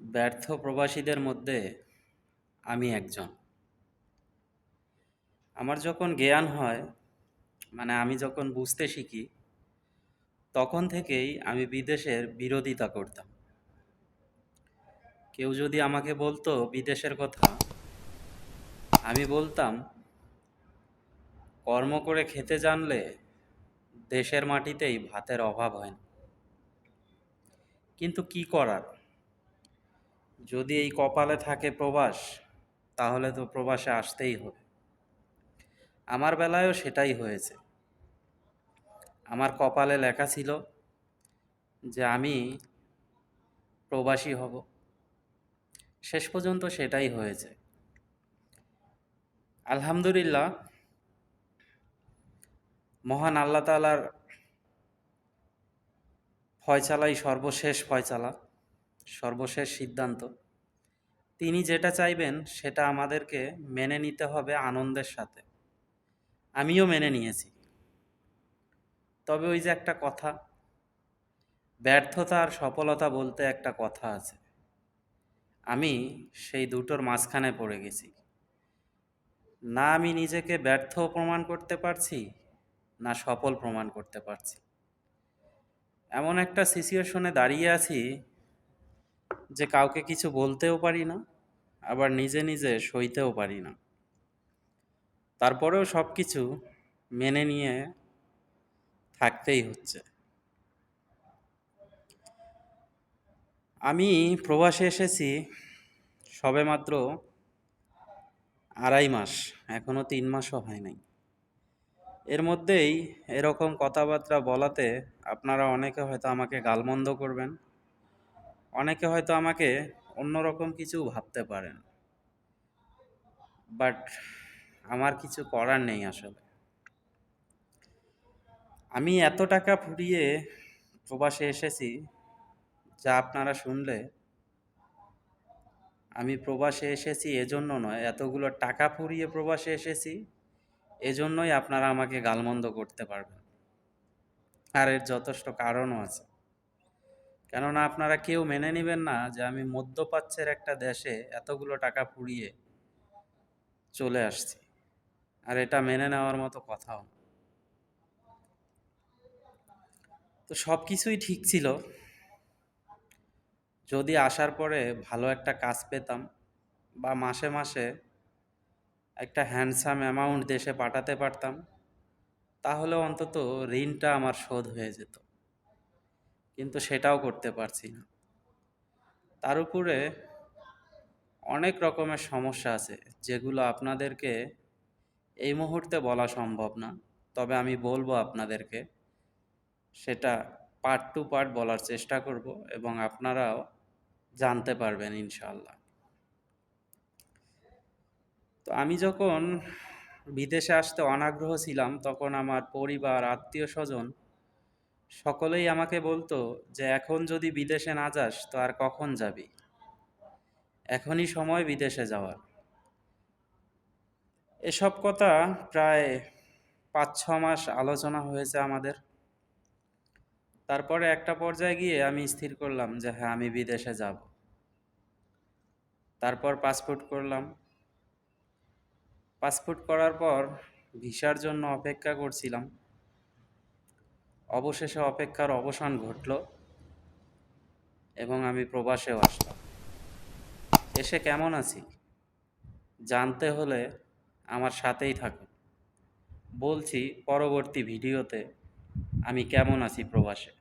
ব্যর্থ প্রবাসীদের মধ্যে আমি একজন। আমার যখন জ্ঞান হয় মানে আমি যখন বুঝতে শিখি, তখন থেকেই আমি বিদেশের বিরোধিতা করতাম। কেউ যদি আমাকে বলতো বিদেশের কথা, আমি বলতাম, কর্ম করে খেতে জানলে দেশের মাটিতেই ভাতের অভাব হয় না। কিন্তু কি করার? যদি এই কপালে থাকে প্রবাস, তাহলে তো প্রবাসে আসতেই হবে। আমার বেলায়ও সেটাই হয়েছে। আমার কপালে লেখা ছিল যে আমি প্রবাসী হব। শেষ পর্যন্ত সেটাই হয়েছে। আলহামদুলিল্লাহ, মহান আল্লাহ তালার ফয়চালাই সর্বশেষ ফয়চালা সর্বশেষ সিদ্ধান্ত। তিনি যেটা চাইবেন, সেটা আমাদেরকে মেনে নিতে হবে আনন্দের সাথে। আমিও মেনে নিয়েছি। তবে ওই যে একটা কথা, ব্যর্থতা আর সফলতা বলতে একটা কথা আছে। আমি সেই দুটোর মাঝখানে পড়ে গেছি। না আমি নিজেকে ব্যর্থ প্রমাণ করতে পারছি, না সফল প্রমাণ করতে পারছি। এমন একটা সিচুয়েশনে দাঁড়িয়ে আছি যে কাউকে কিছু বলতেও পারি না, আবার নিজে নিজে সইতেও পারি না। তারপরেও সব কিছু মেনে নিয়ে থাকতেই হচ্ছে। আমি প্রবাসে এসেছি সবেমাত্র আড়াই মাস এখনও তিন মাসও হয় নাই। এর মধ্যেই এরকম কথাবার্তা বলাতে আপনারা অনেকে হয়তো আমাকে গালমন্দ করবেন। অনেকে হয়তো আমাকে অন্যরকম কিছু ভাবতে পারেন। বাট আমার কিছু করার নেই আসলে। আমি এত টাকা ফুরিয়ে প্রবাসে এসেছি, যা আপনারা শুনলে, আমি প্রবাসে এসেছি এজন্য নয়, এতগুলো টাকা ফুরিয়ে প্রবাসে এসেছি, এজন্যই আপনারা আমাকে গালমন্দ করতে পারবেন। আর এর যথেষ্ট কারণও আছে। কেননা আপনারা কেউ মেনে নেবেন না যে আমি মধ্যপ্রাচ্যের একটা দেশে এতগুলো টাকা ফুরিয়ে চলে আসছি। আর এটা মেনে নেওয়ার মতো কথাও তো সব কিছুই ঠিক ছিল। যদি আসার পরে ভালো একটা কাজ পেতাম বা মাসে মাসে একটা হ্যান্ডসাম অ্যামাউন্ট দেশে পাঠাতে পারতাম, তাহলে অন্তত ঋণটা আমার শোধ হয়ে যেত। কিন্তু সেটাও করতে পারছি না। তার উপরে অনেক রকমের সমস্যা আছে, যেগুলো আপনাদেরকে এই মুহূর্তে বলা সম্ভব না, তবে আমি বলব আপনাদেরকে, সেটা পার্ট টু পার্ট বলার চেষ্টা করব এবং আপনারাও জানতে পারবেন ইনশাল্লাহ তো আমি যখন বিদেশে আসতে অনাগ্রহ ছিলাম, তখন আমার পরিবার, আত্মীয় স্বজন সকলেই আমাকে বলতো যে, এখন যদি বিদেশে না যাস, তো আর কখন যাবি? এখনই সময় বিদেশে যাওয়ার। এসব কথা প্রায় পাঁচ ছ মাস আলোচনা হয়েছে আমাদের। তারপরে একটা পর্যায়ে গিয়ে আমি স্থির করলাম যে হ্যাঁ আমি বিদেশে যাব। তারপর পাসপোর্ট করলাম। পাসপোর্ট করার পর ভিসার জন্য অপেক্ষা করছিলাম। অবশেষে অপেক্ষার অবসান ঘটল এবং আমি প্রবাসেও আসলাম। এসে কেমন আছি? জানতে হলে আমার সাথেই থাকুন। বলছি, পরবর্তী ভিডিওতে আমি কেমন আছি প্রবাসে?